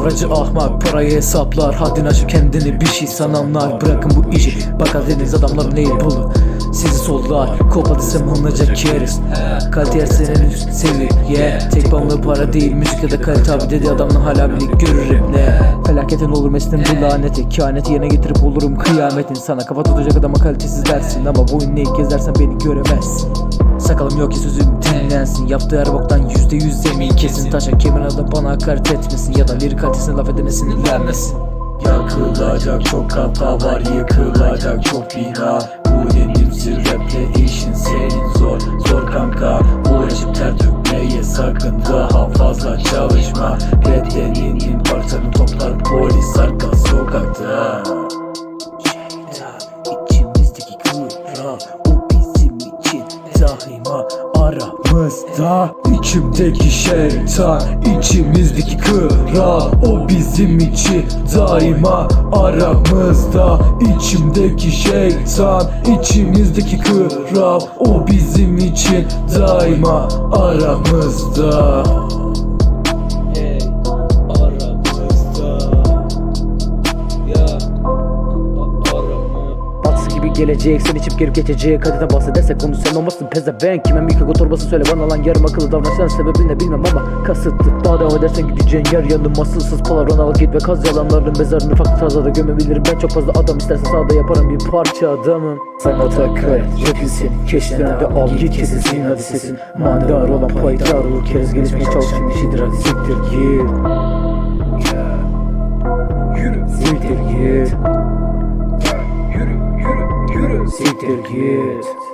Palavracı ahmak parayı hesaplar. Haddini aşıp kendini bir şey sananlar. Bırakın bu işi bak deniz adamların neyi bulu Sizi sollar Kopla desem hınlıca keriz Kalite senin üst seviye Tek bağımlı para değil müzik ya da kalite abi dedi. Adamla hala birlik görürüm ne Felaketin olur mesleğin bu laneti. Kehaneti yerine getirip olurum kıyametin. Sana kafa tutacak adama kalitesiz dersin Ama ünlü ilk gezersen beni göremezsin Sakalım yok ki sözüm dinlensin. Yaptığı her boktan yüzde yüz yemin kesin. Taşa kemin adam bana hakaret etmesin. Ya da lirik kalitesine laf edene sinirlenmesin. Yakılacak çok hata var yıkılacak çok bina. Bu denimsi raple işin senin zor. Zor kanka Uğraşıp ter dökmeye sakın. Daha fazla çalışma. Bedeninin parçalarını toplar polis arka sokakta. Şeytan içimizdeki için daima aramızda. İçimdeki şeytan içimizdeki kral. O bizim için daima aramızda. İçimdeki şeytan içimizdeki kral. O bizim için daima aramızda Batsı gibi gelecek sen içip gelip geçecek Kadına bahsedersek konu sen olmasın pezevenk. Kime mikro torbası söyle bana lan yarım akıllı davranışların sebebini de bilmem ama Kasıtlı daha devam edersen gideceğin yer yanım Asılsız palavran al git ve kaz yalanların mezarını Farklı tarzda da gömebilirim. Ben çok fazla adam istersen sağda yaparım bir parça adamım. Sanata kay rapinsin Keşfine de al git kesilsin hadi sesin. Mandar olan payidar olur keriz gelişmeye çalışın işidir hadi siktir git. Yürü, Siktir git Siktir git